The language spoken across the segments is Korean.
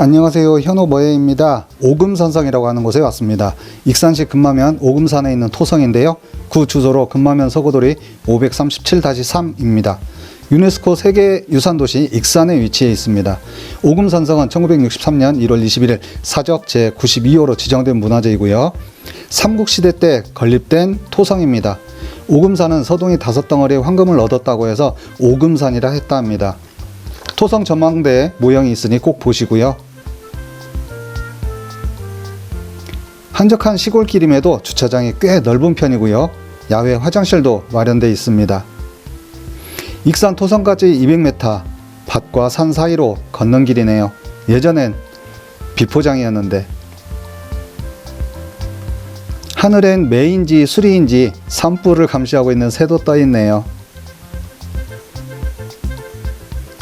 안녕하세요. 현호 머예입니다. 오금산성이라고 하는 곳에 왔습니다. 익산시 금마면 오금산에 있는 토성인데요. 구 주소로 금마면 서구도리 537-3입니다. 유네스코 세계 유산도시 익산에 위치해 있습니다. 오금산성은 1963년 1월 21일 사적 제92호로 지정된 문화재이고요. 삼국시대 때 건립된 토성입니다. 오금산은 서동이 다섯 덩어리의 황금을 얻었다고 해서 오금산이라 했다 합니다. 토성 전망대 모형이 있으니 꼭 보시고요. 한적한 시골길임에도 주차장이 꽤 넓은 편이고요. 야외 화장실도 마련되어 있습니다. 익산 토성까지 200m, 밭과 산 사이로 걷는 길이네요. 예전엔 비포장이었는데 하늘엔 매인지 수리인지 산불을 감시하고 있는 새도 떠 있네요.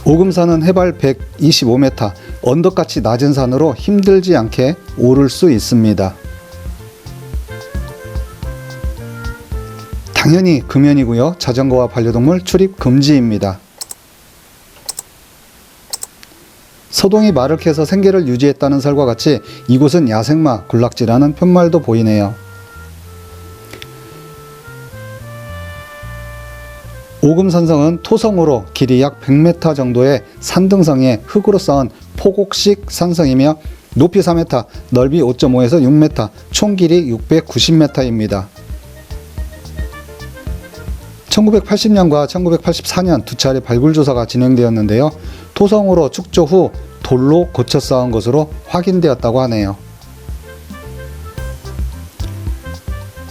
오금산은 해발 125m, 언덕같이 낮은 산으로 힘들지 않게 오를 수 있습니다. 당연히 금연이고요. 자전거와 반려동물 출입 금지입니다. 서동이 말을 캐서 생계를 유지했다는 설과 같이 이곳은 야생마 군락지라는 편말도 보이네요. 오금산성은 토성으로 길이 약 100m 정도의 산등성에 흙으로 쌓은 포곡식 산성이며 높이 4m, 넓이 5.5에서 6m, 총 길이 690m입니다. 1980년과 1984년 두 차례 발굴 조사가 진행되었는데요. 토성으로 축조 후 돌로 고쳐 쌓은 것으로 확인되었다고 하네요.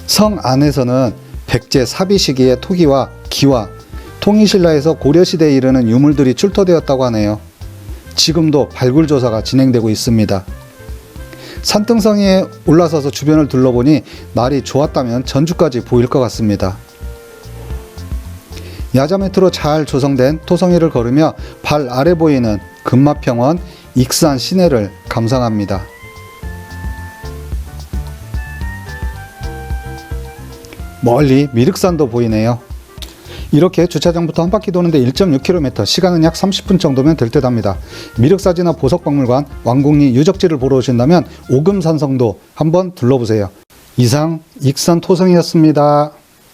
성 안에서는 백제 사비 시기의 토기와 기와 통일신라에서 고려시대에 이르는 유물들이 출토되었다고 하네요. 지금도 발굴 조사가 진행되고 있습니다. 산등성에 올라서서 주변을 둘러보니 날이 좋았다면 전주까지 보일 것 같습니다. 야자매트로 잘 조성된 토성이를 걸으며 발 아래 보이는 금마평원 익산 시내를 감상합니다. 멀리 미륵산도 보이네요. 이렇게 주차장부터 한 바퀴 도는데 1.6km, 시간은 약 30분 정도면 될 듯 합니다. 미륵사지나 보석박물관, 왕궁리 유적지를 보러 오신다면 오금산성도 한번 둘러보세요. 이상 익산 토성이었습니다.